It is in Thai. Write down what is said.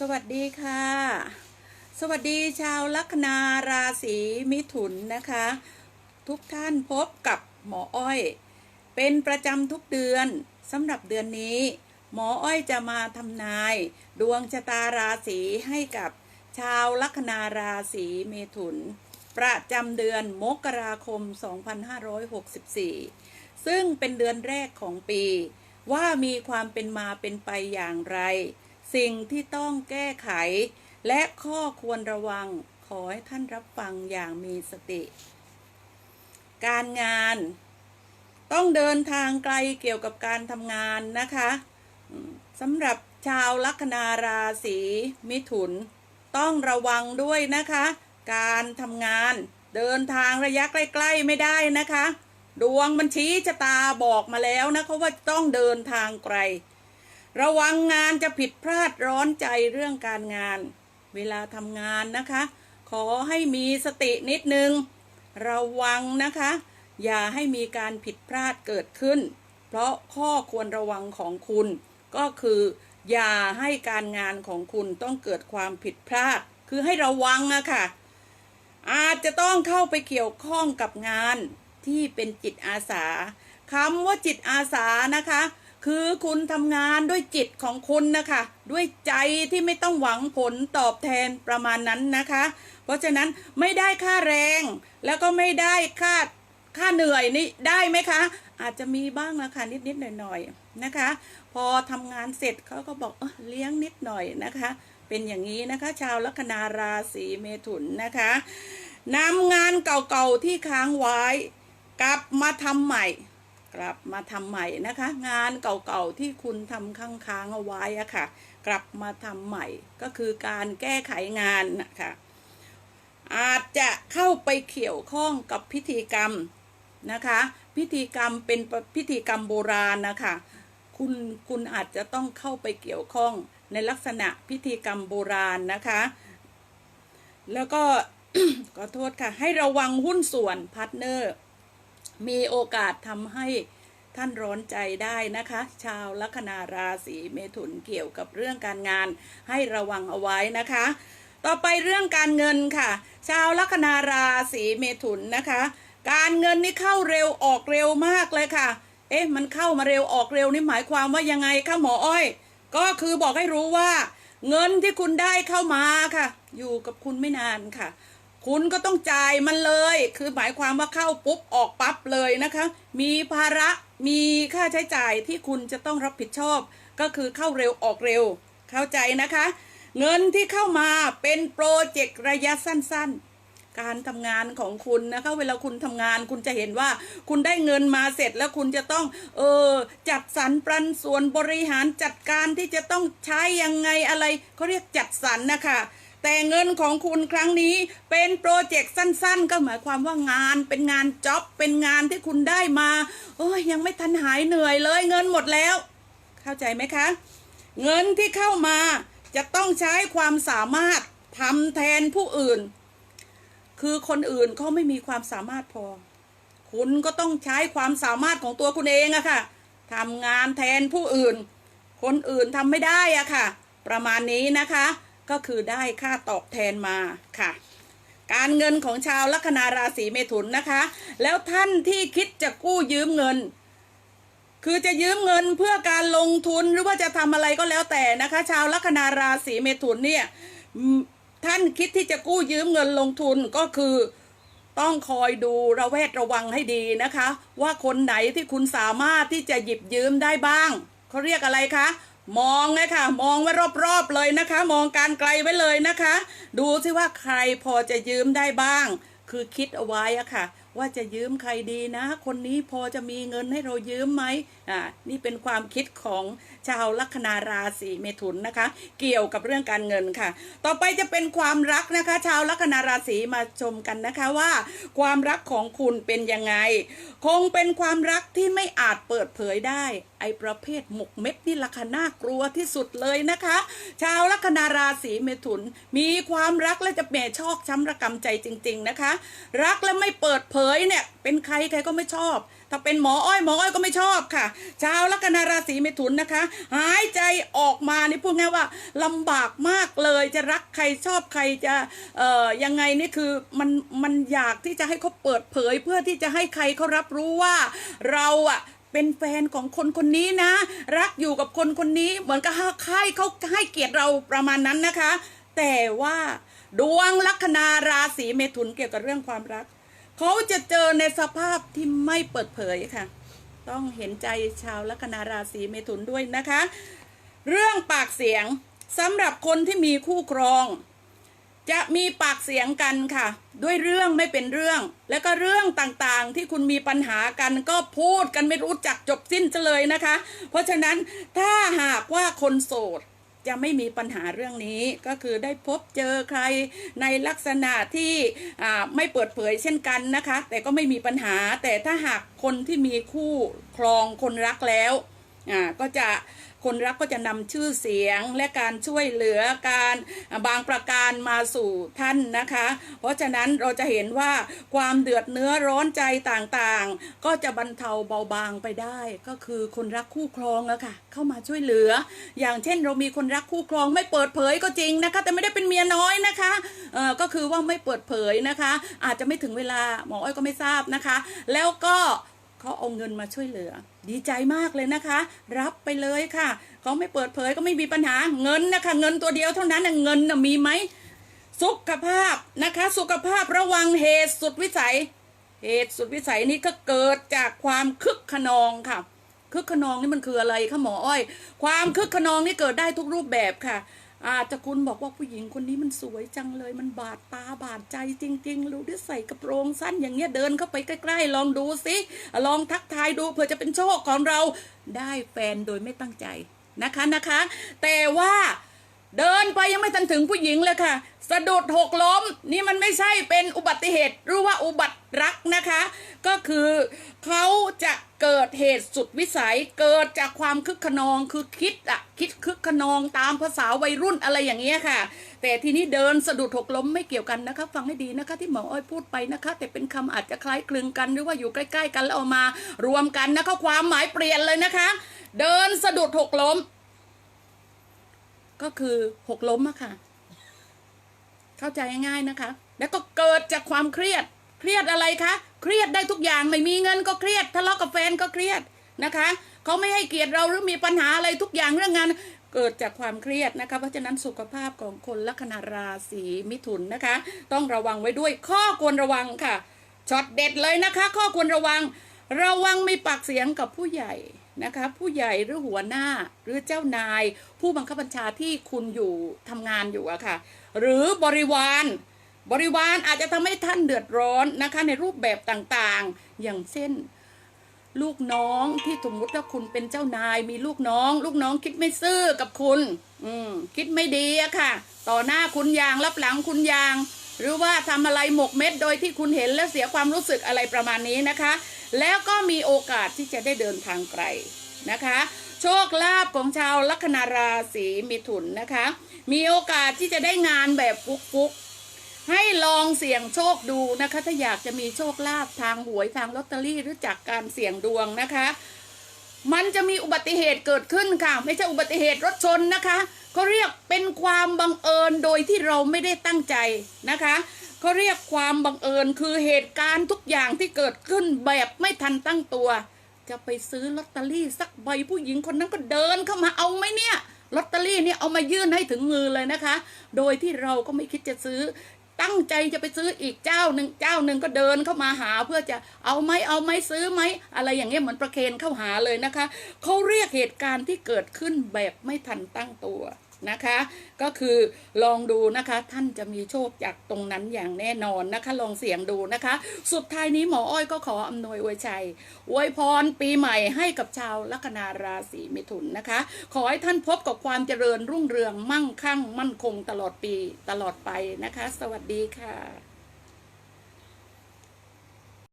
สวัสดีค่ะ สวัสดีชาวลัคนาราศีมิถุนนะคะ ทุกท่านพบกับหมออ้อย เป็นประจำทุกเดือนสำหรับเดือนนี้ หมออ้อยจะมาทำนาย ดวงชะตาราศีให้กับชาวลัคนาราศีเมถุน ประจำเดือนมกราคม 2564 ซึ่งเป็นเดือนแรกของปี ว่ามีความเป็นมาเป็นไปอย่างไร สิ่งที่ต้องแก้ไข และข้อควรระวังขอให้ท่านรับฟังอย่างมีสติ การงาน ต้องเดินทางไกลเกี่ยวกับการทำงานนะคะสำหรับชาวลัคนาราศีมิถุน ต้องระวังด้วยนะคะ การทำงานเดินทางระยะใกล้ ๆ ไม่ได้นะคะ ดวงบัญชีชะตาบอกมาแล้วนะคะว่าต้องเดินทางไกล ระวังงานจะผิดพลาดร้อนใจเรื่องการงาน เวลาทำงานนะคะ ขอให้มีสตินิดนึง ระวังนะคะ อย่าให้มีการผิดพลาดเกิดขึ้น เพราะข้อควรระวังของคุณ ก็คือ อย่าให้การงานของคุณต้องเกิดความผิดพลาด คือให้ระวังอะค่ะ อาจจะต้องเข้าไปเกี่ยวข้องกับงานที่เป็นจิตอาสาคำว่าจิตอาสานะคะ คือคุณทำงานด้วยจิตของคุณนะคะ ด้วยใจที่ไม่ต้องหวังผลตอบแทนประมาณนั้นนะคะ เพราะฉะนั้นไม่ได้ค่าแรงแล้วก็ไม่ได้ค่าค่าเหนื่อยนี่ได้ไหมคะ อาจจะมีบ้างนะคะนิดๆหน่อยๆนะคะ พอทำงานเสร็จเขาก็บอกเออเลี้ยงนิดหน่อยนะคะ เป็นอย่างนี้นะคะ ชาวลัคนาราศีเมถุนนะคะนำงานเก่าๆที่ค้างไว้กลับมาทำใหม่ กลับมาทำใหม่นะคะ งานเก่าๆที่คุณทำค้างๆเอาไว้อะค่ะ กลับมาทำใหม่ก็คือการแก้ไขงานนะคะอาจจะเข้าไปเกี่ยวข้องกับพิธีกรรมนะคะ พิธีกรรมเป็นพิธีกรรมโบราณนะคะคุณคุณอาจจะต้องเข้าไปเกี่ยวข้องในลักษณะพิธีกรรมโบราณนะคะ แล้วก็ขอโทษค่ะ ให้ระวังหุ้นส่วนพาร์ทเนอร์ มีโอกาสทำให้ท่านร้อนใจได้นะคะ ชาวลัคนาราศีเมถุนเกี่ยวกับเรื่องการงานให้ระวังเอาไว้นะคะ ต่อไปเรื่องการเงินค่ะ ชาวลัคนาราศีเมถุนนะคะ การเงินนี่เข้าเร็วออกเร็วมากเลยค่ะ เอ๊ะมันเข้ามาเร็วออกเร็วนี่หมายความว่ายังไงคะหมออ้อย ก็คือบอกให้รู้ว่า เงินที่คุณได้เข้ามาค่ะ อยู่กับคุณไม่นานค่ะ คุณก็ต้องจ่ายมันเลย คือหมายความว่าเข้าปุ๊บออกปั๊บเลยนะคะ มีภาระมีค่าใช้จ่ายที่คุณจะต้องรับผิดชอบ ก็คือเข้าเร็วออกเร็ว เข้าใจนะคะ เงินที่เข้ามาเป็นโปรเจกต์ระยะสั้นๆ การทำงานของคุณนะคะ เวลาคุณทำงานคุณจะเห็นว่า คุณได้เงินมาเสร็จแล้วคุณจะต้อง เออจัดสรรปันส่วนบริหารจัดการที่จะต้องใช้ยังไงอะไรเขาเรียกจัดสรรนะคะ แต่เงินของคุณครั้งนี้เป็นโปรเจกต์สั้น ๆ ก็หมายความว่างานเป็นงานจ็อบเป็นงานที่คุณได้มา โอ้ยยังไม่ทันหายเหนื่อยเลย เงินหมดแล้ว เข้าใจไหมคะ เงินที่เข้ามาจะต้องใช้ความสามารถทำแทนผู้อื่น คือคนอื่นเขาไม่มีความสามารถพอ คุณก็ต้องใช้ความสามารถของตัวคุณเองอะค่ะทำงานแทนผู้อื่น คนอื่นทำไม่ได้อะค่ะ ประมาณนี้นะคะ ก็คือได้ค่าตอบแทนมาค่ะ การเงินของชาวลัคนาราศีเมถุนนะคะ แล้วท่านที่คิดจะกู้ยืมเงิน คือจะยืมเงินเพื่อการลงทุนหรือว่าจะทำอะไรก็แล้วแต่นะคะ ชาวลัคนาราศีเมถุนเนี่ยท่านคิดที่จะกู้ยืมเงินลงทุนก็คือต้องคอยดูระแวดระวังให้ดีนะคะ ว่าคนไหนที่คุณสามารถที่จะหยิบยืมได้บ้าง เขาเรียกอะไรคะ มองเลยค่ะมองไว้รอบๆเลยนะคะ มองการไกลไว้เลยนะคะ ดูซิว่าใครพอจะยืมได้บ้าง คือคิดเอาไว้อะค่ะ ว่าจะยืมใครดีนะ คนนี้พอจะมีเงินให้เรายืมไหมอ่านี่เป็นความคิดของ ชาวลัคนาราศีเมถุนนะคะ เกี่ยวกับเรื่องการเงินค่ะ ต่อไปจะเป็นความรักนะคะ ชาวลัคนาราศีมาชมกันนะคะว่า ความรักของคุณเป็นยังไง คงเป็นความรักที่ไม่อาจเปิดเผยได้ออ้ประเภทหมกเม็ดนี่ราคาน่ากลัวที่สุดเลยนะคะ ชาวลัคนาราศีเมถุน มีความรักและจะแหม่ชอกช้ำระกำใจจริง ๆนะคะ รักและไม่เปิดเผยเนี่ยเป็นใครใครก็ไม่ชอบ ถ้าเป็นหมออ้อยหมออ้อยก็ไม่ชอบค่ะ ชาวลัคนาราศีเมถุนนะคะ หายใจออกมานี่พูดง่ายว่าลำบากมากเลยจะรักใครชอบใครจะเอ่อยังไงนี่คือมันมันอยากที่จะให้เขาเปิดเผย เพื่อที่จะให้ใครเขารับรู้ว่าเราอะเป็นแฟนของคนคนนี้นะ รักอยู่กับคนคนนี้เหมือนกับให้เขาให้เกียรติเราประมาณนั้นนะคะ แต่ว่าดวงลัคนาราศีเมถุนเกี่ยวกับเรื่องความรัก เขาจะเจอในสภาพที่ไม่เปิดเผยค่ะ ต้องเห็นใจชาวลัคนาราศีเมถุนด้วยนะคะ เรื่องปากเสียงสำหรับคนที่มีคู่ครอง จะมีปากเสียงกันค่ะ ด้วยเรื่องไม่เป็นเรื่อง แล้วก็เรื่องต่างๆที่คุณมีปัญหากันก็พูดกันไม่รู้จักจบสิ้นจะเลยนะคะ เพราะฉะนั้นถ้าหากว่าคนโสด จะไม่มีปัญหาเรื่องนี้ก็คือได้พบเจอใครในลักษณะที่ไม่เปิดเผยเช่นกันนะคะ แต่ก็ไม่มีปัญหาแต่ถ้าหากคนที่มีคู่ครองคนรักแล้วก็จะ คนรักก็จะนำชื่อเสียงและการช่วยเหลือการบางประการมาสู่ท่านนะคะ เพราะฉะนั้นเราจะเห็นว่าความเดือดเนื้อร้อนใจต่างๆ ก็จะบรรเทาเบาบางไปได้ ก็คือคนรักคู่ครองอะค่ะเข้ามาช่วยเหลือ อย่างเช่นเรามีคนรักคู่ครองไม่เปิดเผยก็จริงนะคะ แต่ไม่ได้เป็นเมียน้อยนะคะเออก็คือว่าไม่เปิดเผยนะคะ อาจจะไม่ถึงเวลาหมออ้อยก็ไม่ทราบนะคะ แล้วก็ เขาเอาเงินมาช่วยเหลือ ดีใจมากเลยนะคะ รับไปเลยค่ะเขาไม่เปิดเผยก็ไม่มีปัญหาเงินนะคะ เงินตัวเดียวเท่านั้นเงินนะมีไหมสุขภาพนะคะ สุขภาพระวังเหตุสุดวิสัย เหตุสุดวิสัยนี้ก็เกิดจากความคึกขนองค่ะคึกขนองนี่มันคืออะไรคะหมออ้อย ความคึกขนองนี่เกิดได้ทุกรูปแบบค่ะ อาจจะคุณบอกว่าผู้หญิงคนนี้มันสวยจังเลย มันบาดตาบาดใจจริง ๆ รู้ด้วยใส่กระโปรงสั้นอย่างเงี้ยเดินเข้าไปใกล้ ๆ ลองดูสิลองทักทายดูเผื่อจะเป็นโชคของเราได้แฟนโดยไม่ตั้งใจนะคะนะคะ แต่ว่า เดินไปยังไม่ทันถึงผู้หญิงเลยค่ะ สะดุดหกล้ม นี่มันไม่ใช่เป็นอุบัติเหตุหรือว่าอุบัติรักนะคะ ก็คือเขาจะเกิดเหตุสุดวิสัยเกิดจากความคึกขนองคือคิดอะคิดคึกขนองตามภาษาวัยรุ่นอะไรอย่างเงี้ยค่ะ แต่ทีนี้เดินสะดุดหกล้มไม่เกี่ยวกันนะคะ ฟังให้ดีนะคะที่หมออ้อยพูดไปนะคะ แต่เป็นคำอาจจะคล้ายคลึงกันหรือว่าอยู่ใกล้ ๆ กันแล้วเอามารวมกันนะคะความหมายเปลี่ยนเลยนะคะ เดินสะดุดหกล้ม ก็คือหกล้มอะค่ะ เข้าใจง่ายๆนะคะ แล้วก็เกิดจากความเครียด เครียดอะไรคะ เครียดได้ทุกอย่าง ไม่มีเงินก็เครียด ทะเลาะกับแฟนก็เครียดนะคะเขาไม่ให้เกียรติเราหรือมีปัญหาอะไรทุกอย่างเรื่องงาน เกิดจากความเครียดนะคะ เพราะฉะนั้นสุขภาพของคนลัคนาราศีมิถุนนะคะ ต้องระวังไว้ด้วยข้อควรระวังค่ะช็อตเด็ดเลยนะคะ ข้อควรระวัง ระวังมีปากเสียงกับผู้ใหญ่ นะคะผู้ใหญ่หรือหัวหน้าหรือเจ้านาย ผู้บังคับบัญชาที่คุณอยู่ทำงานอยู่อะค่ะ หรือบริวารบริวารอาจจะทำให้ท่านเดือดร้อนนะคะในรูปแบบต่างๆ อย่างเช่น ลูกน้องที่สมมติว่าคุณเป็นเจ้านาย มีลูกน้อง ลูกน้องคิดไม่ซื่อกับคุณ อืมคิดไม่ดีอะค่ะ ต่อหน้าคุณยางรับหลังคุณยาง หรือว่าทำอะไรหมกเม็ดโดยที่คุณเห็นแล้วเสียความรู้สึกอะไรประมาณนี้นะคะ แล้วก็มีโอกาสที่จะได้เดินทางไกลนะคะ โชคลาภของชาวลัคนาราศีมิถุนนะคะ มีโอกาสที่จะได้งานแบบฟุกๆ ให้ลองเสี่ยงโชคดูนะคะ ถ้าอยากจะมีโชคลาภทางหวยทางลอตเตอรี่หรือจากการเสี่ยงดวงนะคะ มันจะมีอุบัติเหตุเกิดขึ้นค่ะ ไม่ใช่อุบัติเหตุรถชนนะคะเขาเรียกเป็นความบังเอิญโดยที่เราไม่ได้ตั้งใจนะคะ เขาเรียกความบังเอิญคือเหตุการณ์ทุกอย่างที่เกิดขึ้นแบบไม่ทันตั้งตัว จะไปซื้อลอตเตอรี่สักใบผู้หญิงคนนั้นก็เดินเข้ามาเอาไหมเนี่ยลอตเตอรี่เนี่ยเอามายื่นให้ถึงมือเลยนะคะ โดยที่เราก็ไม่คิดจะซื้อ ตั้งใจจะไปซื้ออีกเจ้าหนึ่งเจ้าหนึ่งก็เดินเข้ามาหาเพื่อจะเอาไหมเอาไหมซื้อไหมอะไรอย่างเงี้ยเหมือนประเคนเข้าหาเลยนะคะเขาเรียกเหตุการณ์ที่เกิดขึ้นแบบไม่ทันตั้งตัว นะคะ ก็คือลองดูนะคะท่านจะมีโชคจากตรงนั้นอย่างแน่นอนนะคะ ลองเสี่ยงดูนะคะ สุดท้ายนี้หมออ้อยก็ขออำนวยอวยชัยอวยพรปีใหม่ให้กับชาวลัคนาราศีมิถุนนะคะ ขอให้ท่านพบกับความเจริญรุ่งเรืองมั่งคั่ง มั่นคงตลอดปีตลอดไปนะคะ สวัสดีค่ะ